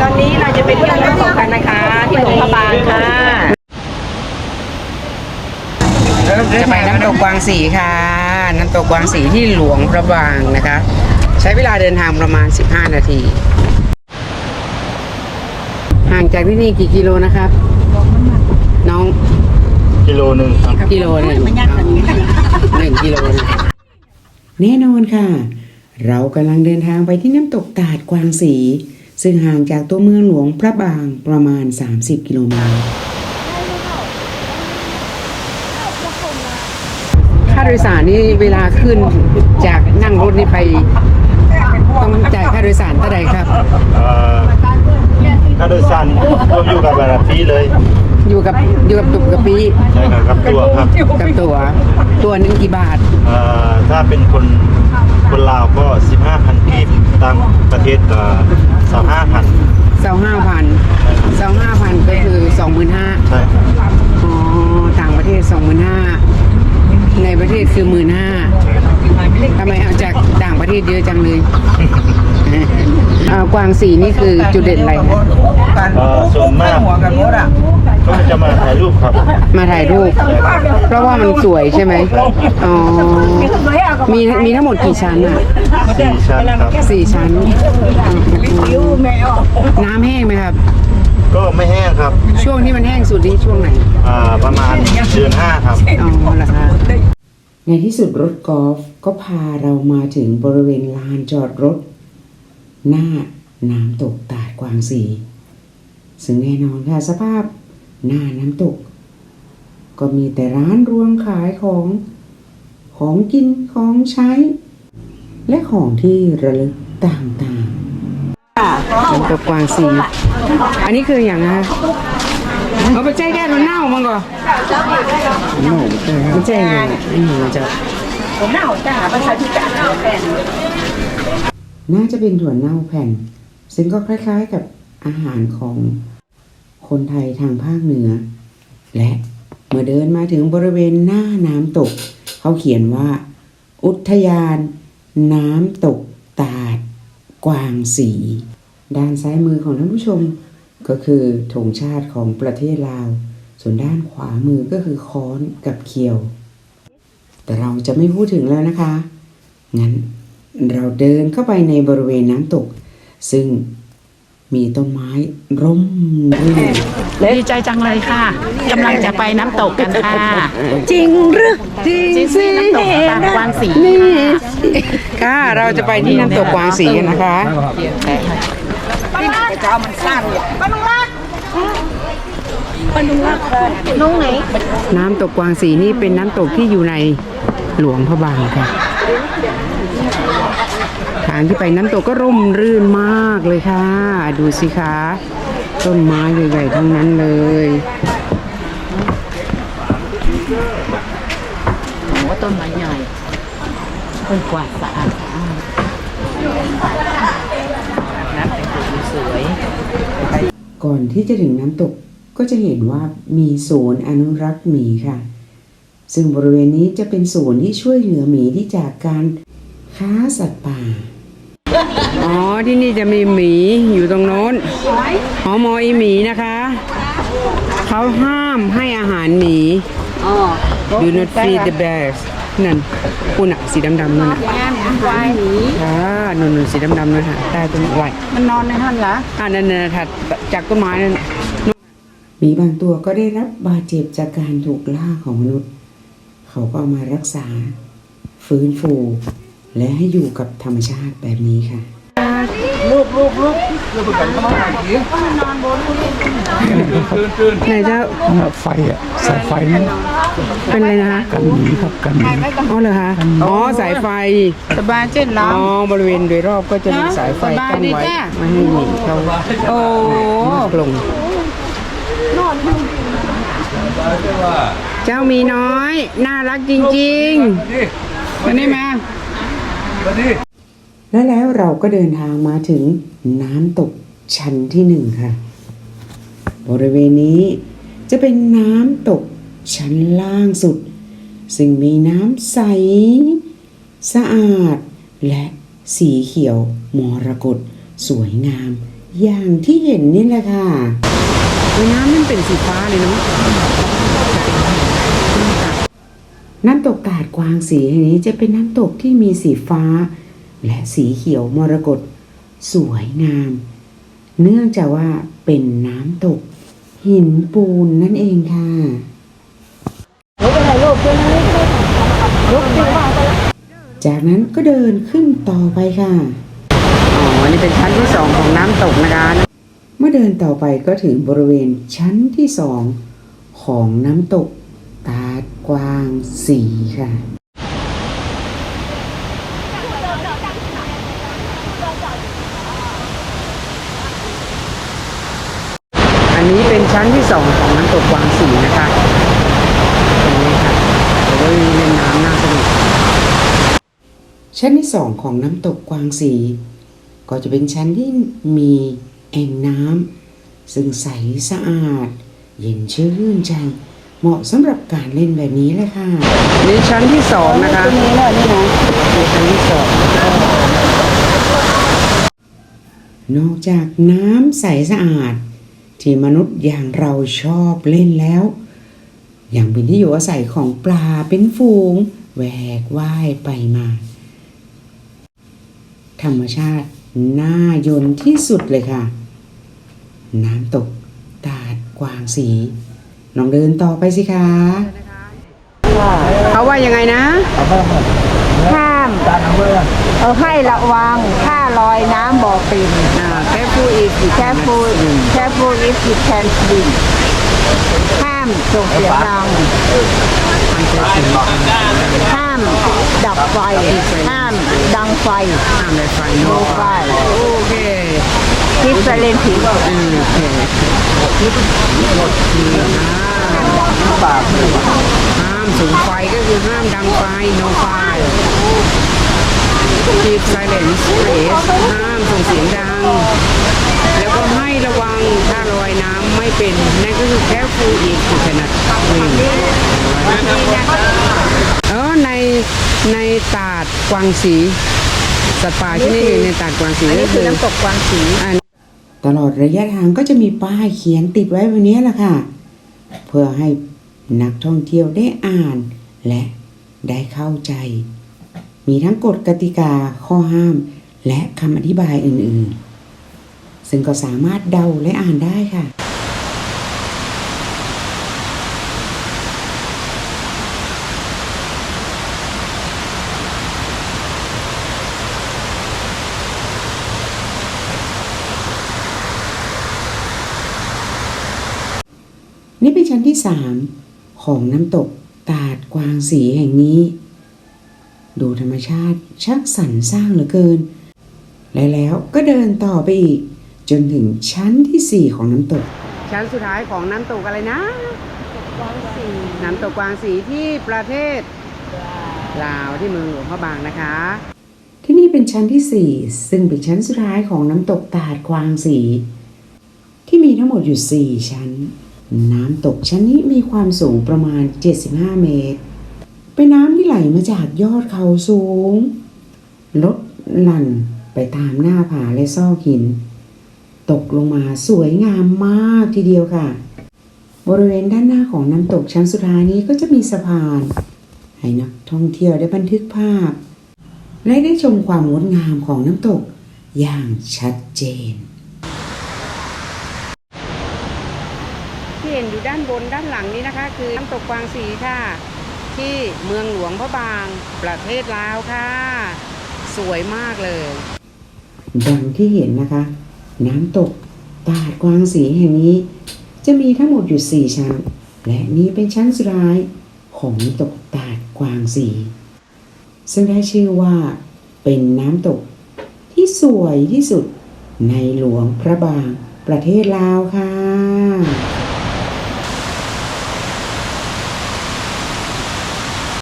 ตอนนี้เราจะไปเที่ยวน้ำตกกันนะคะที่หลวงพระบางค่ะจะไปน้ำตกกวางสีค่ะ น้ำตกกวางสีที่หลวงพระบางนะคะ ใช้เวลาเดินทางประมาณ 15 นาที ห่างจากที่นี่กี่กิโลนะครับ น้องกิโลหนึ่งครับกิโลหนึ่งหนึ่งกิโลนะแน่นอนค่ะ เรากำลังเดินทางไปที่น้ำตกตาดกวางสี ซึ่งห่างจากตัวเมืองหลวงพระบางประมาณ 30 กิโลเมตร ค่าโดยสารนี่เวลาขึ้นจากนั่งรถนี่ไป ต้องจ่ายค่าโดยสารเท่าไหร่ครับเอ่อค่าโดยสารรวมอยู่กับแบบฟรีเลยอยู่กับอยู่กับตุกกับปีใช่ครับกับตัวครับกับตัว ตัวหนึงกี่บาทเอ่อถ้าเป็นคนคนลาวก็ 15,000กีบ ต่างประเทศก็25,000เสาห้าพันเสาห้าพันก็คือสองหมื่นห้าใช่ครับอ๋อต่างประเทศสองหมื่นห้าในประเทศคือหมื่นห้าทำไมเอาจากต่างประเทศเยอะจังเลยอ่ากวางสีนี่คือจุดเด่นอะไรคะเอ่อส่วนมาก ก็จะมาถ่ายรูปครับมาถ่ายรูป เพราะว่ามันสวยใช่ไหมอ๋อ มีมีทั้งหมดกี่ชั้นอะสี่ชั้นครับสี่ชั้น น้ำแห้งไหมครับ ก็ไม่แห้งครับ ช่วงที่มันแห้งสุดนี่ช่วงไหน อ่า ประมาณเดือนห้าครับ อ๋อเหรอคะในที่สุดรถกอล์ฟก็พาเรามาถึงบริเวณลานจอดรถ หน้าน้ำตกตาดกวางสี ซึ่งแน่นอนค่ะสภาพ หน้าน้ำตก ก็มีแต่ร้านรวงขายของของกินของใช้ และของที่ระลึกต่างๆน้ำตกกวางสีอันนี้คืออย่างนะเอาไปแจ้แก้มันเน่ามันก่อนโน่ใช่ครับมันแจ้งเลยอืมมันจะผมหน้าจ้าประชาธิปไตยแผ่นน่าจะเป็นถั่วเน่าแผ่น ซึ่งก็คล้ายๆกับอาหารของ คนไทยทางภาคเหนือ และเมื่อเดินมาถึงบริเวณหน้าน้ำตก เขาเขียนว่า อุทยาน น้ำตกตาด กวางสี ด้านซ้ายมือของท่านผู้ชม ก็คือธงชาติของประเทศลาว ส่วนด้านขวามือก็คือค้อนกับเขียว แต่เราจะไม่พูดถึงแล้วนะคะ งั้นเราเดินเข้าไปในบริเวณน้ำตก ซึ่ง มีต้นไม้ร่มรื่นดีใจจังเลยค่ะกำลังจะไปน้ำตกกันค่ะ จริงหรือจริงจริงสิๆน้ำตกตาดกวางสีนี่ค่ะค่ะ เราจะไปที่น้ำตกกวางสีกันนะคะเจ้ามันสั้นเนี่ยปนุรักปนุรักน้องไหน น้ำตกกวางสีนี่เป็นน้ำตกที่อยู่ในหลวงพระบางค่ะ ทางที่ไปน้ำตกก็ร่มรื่นมากเลยค่ะ ดูสิคะต้นไม้ใหญ่ๆทั้งนั้นเลยผมว่าต้นไม้ใหญ่ต้นกวาดสะอาดสะอาดน้ำแต่งตัวสวยก่อนที่จะถึงน้ำตกก็จะเห็นว่ามีศูนย์อนุรักษ์หมีค่ะ ซึ่งบริเวณนี้จะเป็นศูนย์ที่ช่วยเหลือหมีที่จากการค้าสัตว์ป่า อ๋อที่นี่จะมีหมีอยู่ตรงโน้นหอมออีหมีนะคะ เขาห้ามให้อาหารหมี Do not feed the bears นั่นคุณอะสีดำๆนั่นน่ะงานควายหนีอ่านุ่นๆสีดำๆนั่นค่ะใต้ต้นไม้มันนอนในห้องเหรออ่านั่นน่ะถัดจากต้นไม้นั่นหมีบางตัวก็ได้รับบาดเจ็บจากการถูกล่าของมนุษย์ เขาก็เอามารักษา ฟื้นฟู และให้อยู่กับธรรมชาติแบบนี้ค่ะไหนจะไฟอะสายไฟนี่เป็นอะไรนะคะกันหนีครับกันหนีอ๋อเหรอคะอ๋อสายไฟสบายเจ็ดล้ออ๋อบริเวณโดยรอบก็จะมีสายไฟสบายกั้นดีไว้จ้ะไม่ให้หมีเขาโอ้กลงเจ้าหมีน้อย น่ารักจริงๆวันนี้มาและแล้วเราก็เดินทางมาถึงน้ำตกชั้นที่หนึ่งค่ะ บริเวณนี้จะเป็นน้ำตกชั้นล่างสุด ซึ่งมีน้ำใส สะอาด และสีเขียวมรกตสวยงาม อย่างที่เห็นนี่แหละค่ะน้ำมันเป็นสีฟ้าเลยเนาะ น้ำตกตาดกวางสีแห่งนี้จะเป็นน้ำตกที่มีสีฟ้า และสีเขียวมรกตสวยงาม เนื่องจากว่าเป็นน้ำตก หินปูนนั่นเองค่ะจากนั้นก็เดินขึ้นต่อไปค่ะอ๋อนี่เป็นชั้นที่สองของน้ำตกนะคะเมื่อเดินต่อไปก็ถึงบริเวณชั้นที่สองของน้ำตก กวางสีค่ะ อันนี้เป็นชั้นที่สองของน้ำตกกวางสีนะคะตรงนี้ค่ะเดี๋ยวก็เล่นน้ำน่าสนุกชั้นที่สองของน้ำตกกวางสี ก็จะเป็นชั้นที่มีแอ่งน้ำซึ่งใสสะอาด เย็นชื่นใจ เหมาะสำหรับการเล่นแบบนี้เลยค่ะนี่ชั้นที่สองนะคะนี่นะนี่นะนี่ชั้นที่สองนอกจากน้ำใสสะอาด ที่มนุษย์อย่างเราชอบเล่นแล้วยังเป็นที่อยู่อาศัยของปลาเป็นฝูงแหวกว่ายไปมา ธรรมชาติน่ายนที่สุดเลยค่ะ น้ำตกตาดกวางสี ลองเดินต่อไปสิคะเขาว่ายังไงนะ ห้าม เออให้ระวังถ้าลอยน้ำบ่อปิ่นอ่าแค่พูดอีก careful careful if you can swim ห้ามส่งเสียงดัง ห้ามดับไฟ ห้ามดังไฟ ห้ามเลยไฟโน no ไฟ fire โอเค keep silent please อืมโอเคห้ามสูงไฟก็คือห้ามดังไฟ no ไฟ keep silence please ห้ามส่งเสียงดัง แล้วก็ให้ระวังถ้าลอยน้ำไม่เป็น นั่นก็คือ careful if you cannot swim เออในในตาดกวางสีสัตว์ป่าที่นี่หนึ่งในตาดกวางสีนก็นี้คือน้ำตกกวางสีอ่า ตลอดระยะทางก็จะมีป้ายเขียนติดไว้แบบนี้แหละค่ะ เพื่อให้นักท่องเที่ยวได้อ่าน และได้เข้าใจ มีทั้งกฎกติกาข้อห้าม และคำอธิบายอื่นๆ ซึ่งก็สามารถเดาและอ่านได้ค่ะ นี่เป็นชั้นที่สามของน้ำตกตาดกวางสีแห่งนี้ ดูธรรมชาติชักสรรสร้างเหลือเกิน และแล้วก็เดินต่อไปอีก จนถึงชั้นที่สี่ของน้ำตก ชั้นสุดท้ายของน้ำตกอะไรนะน้ำตกกวางสีที่ประเทศลาวที่เมืองหลวงพระบางนะคะ ที่นี่เป็นชั้นที่สี่ซึ่งเป็นชั้นสุดท้ายของน้ำตกตาดกวางสี ที่มีทั้งหมดอยู่สี่ชั้น น้ำตกชั้นนี้มีความสูงประมาณ 75 เมตร เป็นน้ำที่ไหลมาจากยอดเขาสูง ลดหลั่นไปตามหน้าผาและซอกหิน ตกลงมาสวยงามมากทีเดียวค่ะ บริเวณด้านหน้าของน้ำตกชั้นสุดท้ายนี้ก็จะมีสะพาน ให้นักท่องเที่ยวได้บันทึกภาพ และได้ชมความงดงามของน้ำตกอย่างชัดเจน ที่เห็นอยู่ด้านบนด้านหลังนี้นะคะ คือน้ำตกกวางสีค่ะ ที่เมืองหลวงพระบางประเทศลาวค่ะ สวยมากเลยดังที่เห็นนะคะ น้ำตกตาดกวางสีแห่งนี้ จะมีทั้งหมดอยู่ 4 ชั้น และนี้เป็นชั้นสุดท้ายของน้ำตกตาดกวางสี ซึ่งได้ชื่อว่าเป็นน้ำตกที่สวยที่สุดในหลวงพระบางประเทศลาวค่ะ